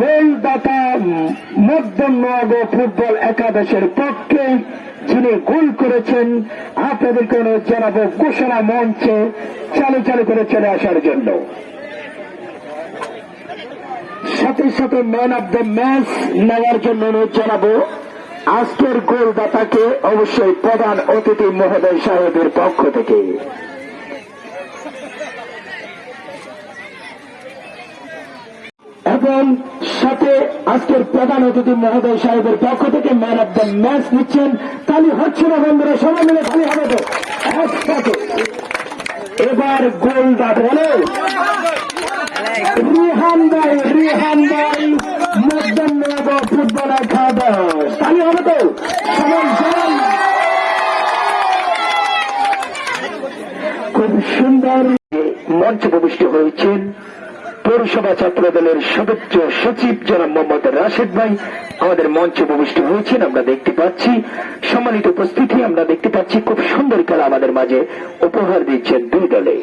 গোলদাতা মধ্যনগ ফুটবল একাদশের পক্ষে যিনি গোল করেছেন, আপনাদেরকে অনুরোধ জানাব, ঘোষণা মঞ্চে চালু চালু করে চলে আসার জন্য। সাথে সাথে ম্যান অব দ্য ম্যাচ নেওয়ার জন্য অনুরোধ জানাব, আজকের গোলদাতাকে অবশ্যই প্রধান অতিথি মহোদয় সাহেবের পক্ষ থেকে। এবং সাথে আজকের প্রধান অতিথি মহোদয় সাহেবের পক্ষ থেকে ম্যান অব দ্য ম্যাচ নিচ্ছেন। তালি হচ্ছে না বন্ধুরা, সবাই মিলে তালি হবে তো একসাথে। এবার গোল দাঁত বলে। রিহান ভাই রিহান ভাই মধ্যাহ্ন ফুটবল তালি হবে তো? খুব সুন্দর মঞ্চে প্রবিষ্ট হয়েছেন পৌরসভা ছাত্র দলের সদস্য সচিব জনাব মোহাম্মদ রাশেদ ভাই। আমাদের মঞ্চে প্রবিষ্ট হয়েছেন, আমরা দেখতে পাচ্ছি। সম্মানিত উপস্থিতি, আমরা দেখতে পাচ্ছি খুব সুন্দর খেলা আমাদের মাঝে উপহার দিচ্ছে দুই দলে।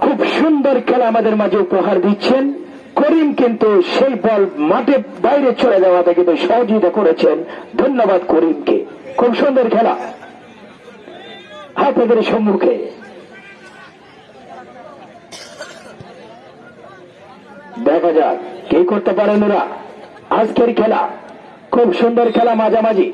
খুব সুন্দর খেলা আমাদের মাঝে উপহার দিচ্ছেন। করিম কিন্তু সেই বল মাঠে বাইরে চলে যাওয়াতে কিন্তু সহযোগিতা করেছেন। ধন্যবাদ করিমকে। খুব সুন্দর খেলা। আপনাদের সম্মুখে। দেখা যাক, কে করতে পারেন ওরা? আজকের খেলা খুব সুন্দর খেলা মাঝামাঝি।